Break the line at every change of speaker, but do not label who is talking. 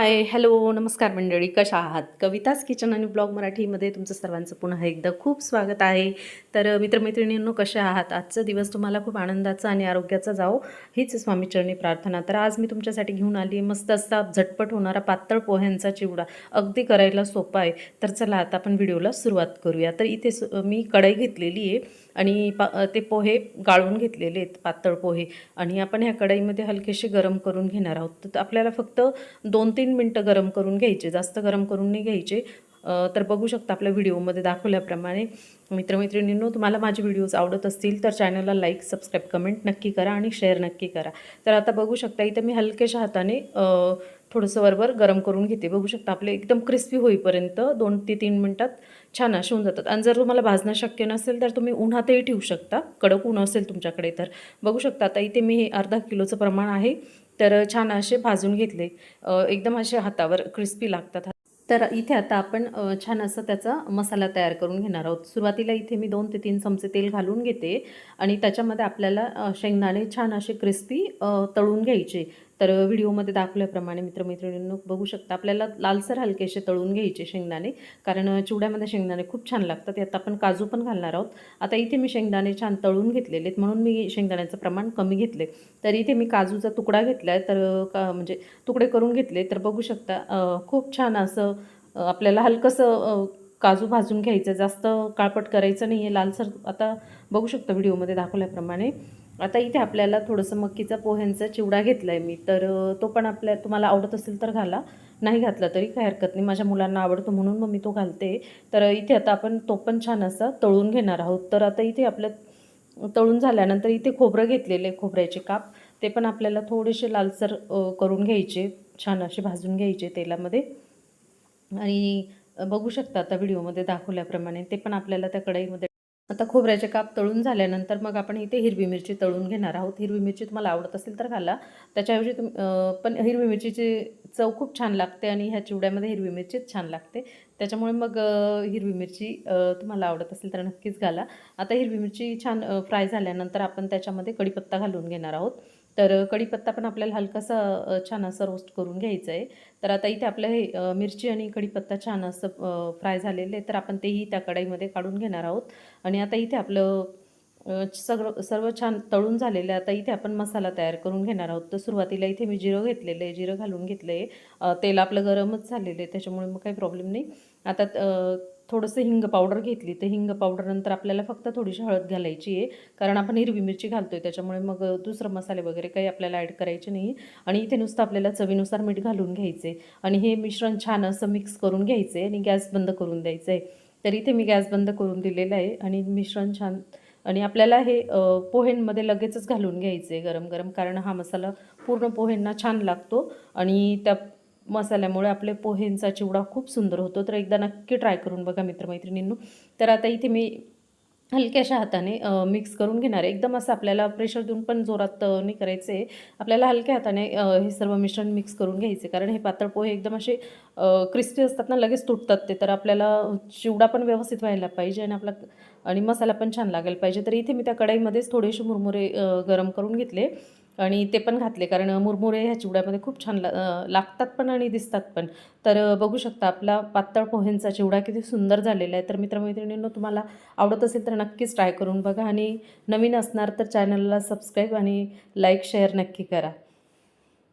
Hi hello नमस्कार मंडळी कशा आहात? कविताच किचन आणि ब्लॉग मराठीमध्ये तुमचं सर्वांचं पुन्हा एकदा खूप स्वागत आहे. तर मित्रमैत्रिणींनो कशा आहात? आजचा दिवस तुम्हाला खूप आनंदाचा आणि आरोग्याचा जाओ हीच स्वामीचरणी प्रार्थना. तर आज मी तुमच्यासाठी घेऊन आली आहे मस्त असा झटपट होणारा पातळ पोह्यांचा चिवडा. अगदी करायला सोपा आहे. तर चला आता आपण व्हिडिओला सुरुवात करूया. तर इथे सु- मी कढई घेतलेली आहे. आणि पा ते पोहे गाळून घेतलेले आहेत पातळ पोहे. आणि आपण ह्या कढईमध्ये हलकेसे गरम करून घेणार आहोत. तर आपल्याला फक्त दोन तीन मिनटं गरम करून घ्यायचे जास्त गरम करून नाही घ्यायचे. तर बघू शकता आपल्या व्हिडिओमध्ये दाखवल्याप्रमाणे. मित्रमैत्रिणींनो तुम्हाला माझे व्हिडिओज आवडत असतील तर चॅनलला लाईक सबस्क्राईब कमेंट नक्की करा आणि शेअर नक्की करा. तर आता बघू शकता इथं मी हलकेशा हाताने थोडंसं वरवर गरम करून घेते. बघू शकता आपले एकदम क्रिस्पी होईपर्यंत दोन ते तीन मिनटात छान असे होऊन जातात. आणि जर तुम्हाला भाजणं शक्य नसेल तर तुम्ही उन्हातही ठेवू शकता. कडक ऊन असेल तुमच्याकडे तर. बघू शकता आता इथे मी हे अर्धा किलोचं प्रमाण आहे. तर छान असे भाजून घेतले. एकदम असे हातावर क्रिस्पी लागतात तर इथे आता आपण छान असं त्याचा मसाला तयार करून घेणार आहोत. सुरुवातीला इथे मी दोन ते तीन चमचे तेल घालून घेते आणि त्याच्यामध्ये आपल्याला शेंगदाणे छान असे क्रिस्पी तळून घ्यायचे. तर व्हिडिओमध्ये दाखवल्याप्रमाणे मित्रमैत्रिणींनो बघू शकता आपल्याला लालसर हलकेसे तळून घ्यायचे शेंगदाणे. कारण चिवड्यामध्ये शेंगदाणे खूप छान लागतात यात आपण काजू पण घालणार आहोत. आता इथे मी शेंगदाणे छान तळून घेतलेले आहेत म्हणून मी शेंगदाण्याचं प्रमाण कमी घेतले. तर इथे मी काजूचा तुकडा घेतला आहे तर का म्हणजे तुकडे करून घेतले. तर बघू शकता खूप छान असं आपल्याला हलकंसं काजू भाजून घ्यायचं. जास्त काळपट करायचं नाही आहे लालसर. आता बघू शकता व्हिडिओमध्ये दाखवल्याप्रमाणे. आता इथे आपल्याला थोडंसं मक्कीचा पोह्यांचा चिवडा घेतला आहे मी. तर तो पण आपल्या तुम्हाला आवडत असेल तर घाला. नाही घातला तरी काही हरकत नाही. माझ्या मुलांना आवडतो म्हणून मग मी तो घालते. तर इथे आता आपण तो पण छान असा तळून घेणार आहोत. तर आता इथे आपल्या तळून झाल्यानंतर इथे खोबरं घेतलेले खोबऱ्याचे काप. ते पण आपल्याला थोडेसे लालसर करून घ्यायचे. छान असे भाजून घ्यायचे तेलामध्ये. आणि बघू शकता आता व्हिडिओमध्ये दाखवल्याप्रमाणे. ते पण आपल्याला त्या कढईमध्ये आता खोबऱ्याचे काप तळून झाल्यानंतर मग आपण इथे हिरवी मिरची तळून घेणार आहोत. हिरवी मिरची तुम्हाला आवडत असेल तर घाला. त्याच्याऐवजी तुम पण हिरवी मिरचीची चव खूप छान लागते आणि ह्या चिवड्यामध्ये हिरवी मिरचीच छान लागते. त्याच्यामुळे मग हिरवी मिरची तुम्हाला आवडत असेल तर नक्कीच घाला. आता हिरवी मिरची छान फ्राय झाल्यानंतर आपण त्याच्यामध्ये कढीपत्ता घालून घेणार आहोत. तर कढीपत्ता पण आपल्याला हलकासा छान असं रोस्ट करून घ्यायचा आहे तर आता इथे आपलं हे मिरची आणि कढीपत्ता छान असं फ्राय झालेले आहे तर आपण तेही त्या कढईमध्ये काढून घेणार आहोत. आणि आता इथे आपलं सगळं सर्व छान तळून झालेलं आहे. आता इथे आपण मसाला तयार करून घेणार आहोत. तर सुरुवातीला इथे मी जिरं घेतलेलं आहे. जिरं घालून घेतलं आहे तेल आपलं गरमच झालेलं आहे. त्याच्यामुळे मग काही प्रॉब्लेम नाही. आता थोडंसं हिंग पावडर घेतली. तर हिंग पावडर नंतर आपल्याला फक्त थोडीशी हळद घालायची आहे. कारण आपण हिरवी मिरची घालतो आहे त्याच्यामुळे मग दुसरं मसाले वगैरे काही आपल्याला ॲड करायचे नाही. आणि इथे नुसतं आपल्याला चवीनुसार मीठ घालून घ्यायचे आणि हे मिश्रण छान असं मिक्स करून घ्यायचं आहे आणि गॅस बंद करून द्यायचं आहे तर इथे मी गॅस बंद करून दिलेलं आहे आणि मिश्रण छान आणि आपल्याला हे पोह्यांमध्ये लगेचच घालून घ्यायचं आहे गरम गरम कारण हा मसाला पूर्ण पोह्यांना छान लागतो. आणि त्या मसाल्यामुळे आपले पोहेंचा चिवडा खूप सुंदर होतो. तर एकदा नक्की ट्राय करून बघा मित्रमैत्रिणींनो. तर आता इथे मी हलक्याशा हाताने मिक्स करून घेणार आहे. एकदम असं आपल्याला प्रेशर देऊन पण जोरात नाही करायचं आहे आपल्याला हलक्या हाताने हे सर्व मिश्रण मिक्स करून घ्यायचे कारण हे पातळ पोहे एकदम असे क्रिस्पी असतात ना लगेच तुटतात ते. तर आपल्याला चिवडा पण व्यवस्थित व्हायला पाहिजे आणि आपला आणि मसाला पण छान लागायला पाहिजे. तर इथे मी त्या कढईमध्येच थोडेसे मुरमुरे गरम करून घेतले. आणि ते पण घातले. कारण मुरमुरे ह्या चिवड्यामध्ये खूप छान ला लागतात पण आणि दिसतात पण. तर बघू शकता आपला पातळ पोह्यांचा चिवडा किती सुंदर झालेला आहे. तर मित्रमैत्रिणींनो तुम्हाला आवडत असेल तर नक्कीच ट्राय करून बघा. आणि नवीन असणार तर चॅनलला सबस्क्राईब आणि लाईक शेअर नक्की करा.